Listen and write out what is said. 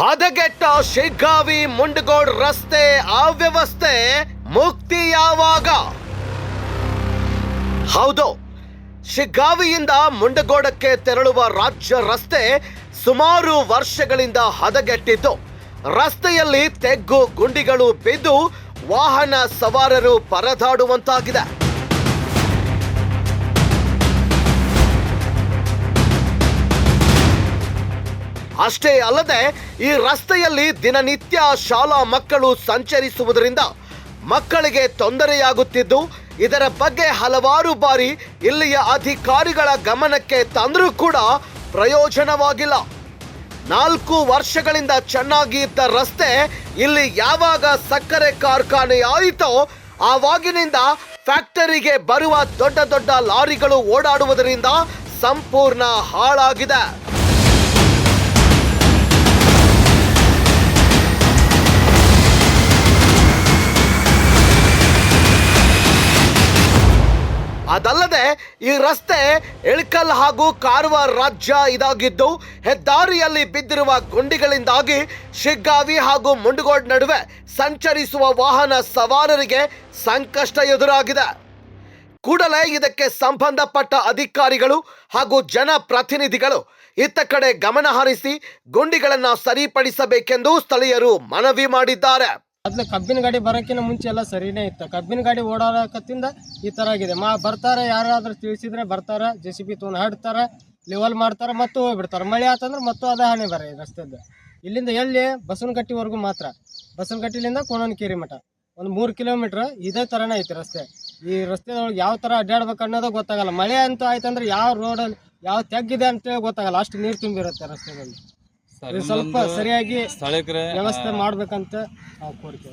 ಹದಗೆಟ್ಟ ಶಿಗ್ಗಾವಿ ಮುಂಡಗೋಡ್ ರಸ್ತೆ ಅವ್ಯವಸ್ಥೆ ಮುಕ್ತಿ ಯಾವಾಗ? ಹೌದು, ಶಿಗ್ಗಾವಿಯಿಂದ ಮುಂಡಗೋಡಕ್ಕೆ ತೆರಳುವ ರಾಜ್ಯ ರಸ್ತೆ ಸುಮಾರು ವರ್ಷಗಳಿಂದ ಹದಗೆಟ್ಟಿದ್ದು ರಸ್ತೆಯಲ್ಲಿ ತೆಗ್ಗು ಗುಂಡಿಗಳು ಬಿದ್ದು ವಾಹನ ಸವಾರರು ಪರದಾಡುವಂತಾಗಿದೆ. ಅಷ್ಟೇ ಅಲ್ಲದೆ ಈ ರಸ್ತೆಯಲ್ಲಿ ದಿನನಿತ್ಯ ಶಾಲಾ ಮಕ್ಕಳು ಸಂಚರಿಸುವುದರಿಂದ ಮಕ್ಕಳಿಗೆ ತೊಂದರೆಯಾಗುತ್ತಿದ್ದು, ಇದರ ಬಗ್ಗೆ ಹಲವಾರು ಬಾರಿ ಇಲ್ಲಿಯ ಅಧಿಕಾರಿಗಳ ಗಮನಕ್ಕೆ ತಂದರೂ ಕೂಡ ಪ್ರಯೋಜನವಾಗಿಲ್ಲ. ನಾಲ್ಕು ವರ್ಷಗಳಿಂದ ಚೆನ್ನಾಗಿ ಇದ್ದ ರಸ್ತೆ ಇಲ್ಲಿ ಯಾವಾಗ ಸಕ್ಕರೆ ಕಾರ್ಖಾನೆ ಆಯಿತೋ, ಆವಾಗಿನಿಂದ ಫ್ಯಾಕ್ಟರಿಗೆ ಬರುವ ದೊಡ್ಡ ದೊಡ್ಡ ಲಾರಿಗಳು ಓಡಾಡುವುದರಿಂದ ಸಂಪೂರ್ಣ ಹಾಳಾಗಿದೆ. ಅದಲ್ಲದೆ ಈ ರಸ್ತೆ ಇಳ್ಕಲ್ ಹಾಗೂ ಕಾರವಾರ ರಾಜ್ಯ ಇದಾಗಿದ್ದು ಹೆದ್ದಾರಿಯಲ್ಲಿ ಬಿದ್ದಿರುವ ಗುಂಡಿಗಳಿಂದಾಗಿ ಶಿಗ್ಗಾವಿ ಹಾಗೂ ಮುಂಡಗೋಡ್ ನಡುವೆ ಸಂಚರಿಸುವ ವಾಹನ ಸವಾರರಿಗೆ ಸಂಕಷ್ಟ ಎದುರಾಗಿದೆ. ಕೂಡಲೇ ಇದಕ್ಕೆ ಸಂಬಂಧಪಟ್ಟ ಅಧಿಕಾರಿಗಳು ಹಾಗೂ ಜನಪ್ರತಿನಿಧಿಗಳು ಇತ್ತ ಕಡೆ ಗಮನ ಹರಿಸಿ ಗುಂಡಿಗಳನ್ನು ಸರಿಪಡಿಸಬೇಕೆಂದು ಸ್ಥಳೀಯರು ಮನವಿ ಮಾಡಿದ್ದಾರೆ. ಮೊದ್ಲು ಕಬ್ಬಿನ ಗಾಡಿ ಬರೋಕ್ಕಿಂತ ಮುಂಚೆ ಎಲ್ಲ ಸರಿನೇ ಇತ್ತು. ಕಬ್ಬಿನ ಗಾಡಿ ಓಡಾಡಕತ್ತಿಂದ ಈ ಥರ ಆಗಿದೆ. ಮಾ ಬರ್ತಾರೆ, ಯಾರಾದ್ರೂ ತಿಳಿಸಿದ್ರೆ ಬರ್ತಾರೆ ಜೆ ಸಿ ಬಿ ತೊಗೊಂಡು ಹಾಡ್ತಾರೆ ಲೆವೆಲ್ ಮಾಡ್ತಾರೆ, ಮತ್ತು ಹೋಗ್ಬಿಡ್ತಾರೆ. ಮಳೆ ಆತಂದ್ರೆ ಮತ್ತು ಅದೇ ಹಾನಿ ಬರ ರಸ್ತೆದ್ದು ಇಲ್ಲಿಂದ ಎಲ್ಲಿ? ಬಸವನಗಟ್ಟಿವರೆಗೂ ಮಾತ್ರ. ಬಸವನಕಟ್ಟಿಲಿಂದ ಕೋಣನಕೇರಿ ಮಠ. ಒಂದು ಮೂರು ಕಿಲೋಮೀಟ್ರ್ ಇದೇ ಥರನೇ ಐತಿ ರಸ್ತೆ. ಈ ರಸ್ತೆದೊಳಗೆ ಯಾವ ಥರ ಅಡ್ಡಾಡ್ಬೇಕು ಅನ್ನೋದು ಗೊತ್ತಾಗಲ್ಲ. ಮಳೆ ಅಂತೂ ಆಯ್ತಂದ್ರೆ ಯಾವ ರೋಡಲ್ಲಿ ಯಾವ ತೆಗ್ಗಿದೆ ಅಂತೇಳಿ ಗೊತ್ತಾಗಲ್ಲ. ಅಷ್ಟು ನೀರು ತುಂಬಿರುತ್ತೆ ರಸ್ತೆದಲ್ಲಿ. ಸ್ವಲ್ಪ ಸರಿಯಾಗಿ ಸ್ಥಳೀಕರೇ ವ್ಯವಸ್ಥೆ ಮಾಡ್ಬೇಕಂತ ನಾವು ಕೋರಿಕೆ.